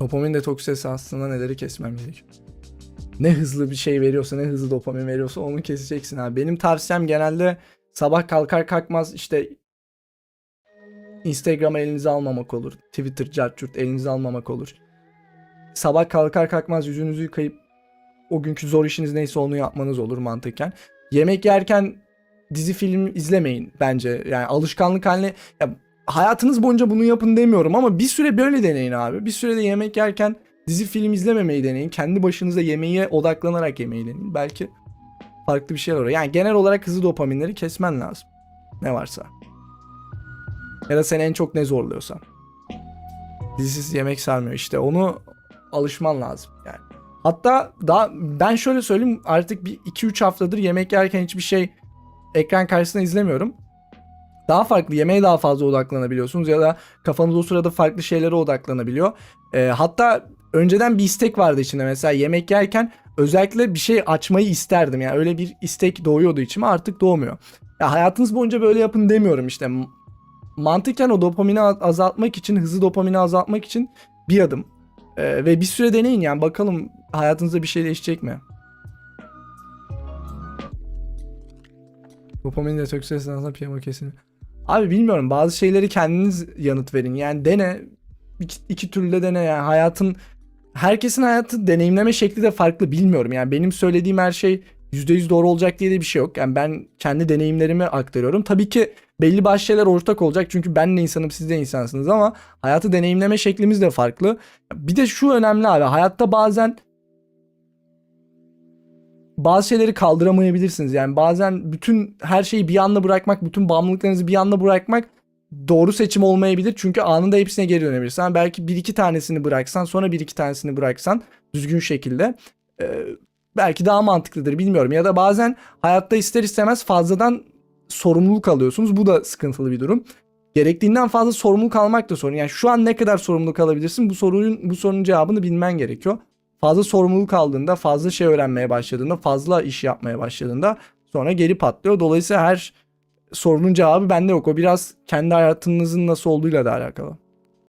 Dopamin detoks esasında neleri kesmem gerekiyor? Ne hızlı bir şey veriyorsa, ne hızlı dopamin veriyorsa onu keseceksin abi. Benim tavsiyem genelde sabah kalkar kalkmaz işte Instagram'ı elinize almamak olur. Twitter, cartçurt elinize almamak olur. Sabah kalkar kalkmaz yüzünüzü yıkayıp o günkü zor işiniz neyse onu yapmanız olur mantıken. Yemek yerken dizi film izlemeyin bence. Yani alışkanlık haline ya hayatınız boyunca bunu yapın demiyorum ama bir süre böyle deneyin abi. Bir sürede yemek yerken dizi film izlememeyi deneyin. Kendi başınıza yemeğe odaklanarak yemeyi deneyin. Belki farklı bir şeyler olur. Yani genel olarak hızlı dopaminleri kesmen lazım. Ne varsa. Ya da seni en çok ne zorluyorsa. Dizisiz yemek sarmıyor işte onu alışman lazım yani. Hatta daha ben şöyle söyleyeyim artık bir 2-3 haftadır yemek yerken hiçbir şey ekran karşısında izlemiyorum. Daha farklı yemeğe daha fazla odaklanabiliyorsunuz ya da kafanız o sırada farklı şeylere odaklanabiliyor. Ee, hatta önceden bir istek vardı içinde mesela yemek yerken özellikle bir şey açmayı isterdim. Yani öyle bir istek doğuyordu içime artık doğmuyor. Ya hayatınız boyunca böyle yapın demiyorum işte. Mantıken o dopamini az- azaltmak için, hızlı dopamini azaltmak için bir adım. Ee, ve bir süre deneyin yani bakalım hayatınızda bir şey değişecek mi? Dopamin detoks esnasında piyano kesin. Abi bilmiyorum bazı şeyleri kendiniz yanıt verin. Yani dene iki, iki türlü de dene yani hayatın herkesin hayatı deneyimleme şekli de farklı bilmiyorum. Yani benim söylediğim her şey %100 doğru olacak diye de bir şey yok. Yani ben kendi deneyimlerimi aktarıyorum. Tabii ki belli başlı şeyler ortak olacak çünkü ben de insanım siz de insansınız ama hayatı deneyimleme şeklimiz de farklı. Bir de şu önemli abi hayatta bazen bazı şeyleri kaldıramayabilirsiniz. Yani bazen bütün her şeyi bir anda bırakmak, bütün bağımlılıklarınızı bir anda bırakmak doğru seçim olmayabilir. Çünkü anında hepsine geri dönebilirsin. Belki bir iki tanesini bıraksan sonra bir iki tanesini bıraksan düzgün şekilde e, belki daha mantıklıdır bilmiyorum. Ya da bazen hayatta ister istemez fazladan sorumluluk alıyorsunuz. Bu da sıkıntılı bir durum. Gerektiğinden fazla sorumluluk almak da sorun. Yani şu an ne kadar sorumluluk alabilirsin? Bu sorunun bu sorunun cevabını bilmen gerekiyor. Fazla sorumluluk aldığında, fazla şey öğrenmeye başladığında, fazla iş yapmaya başladığında sonra geri patlıyor. Dolayısıyla her sorunun cevabı bende yok. O biraz kendi hayatınızın nasıl olduğuyla da alakalı.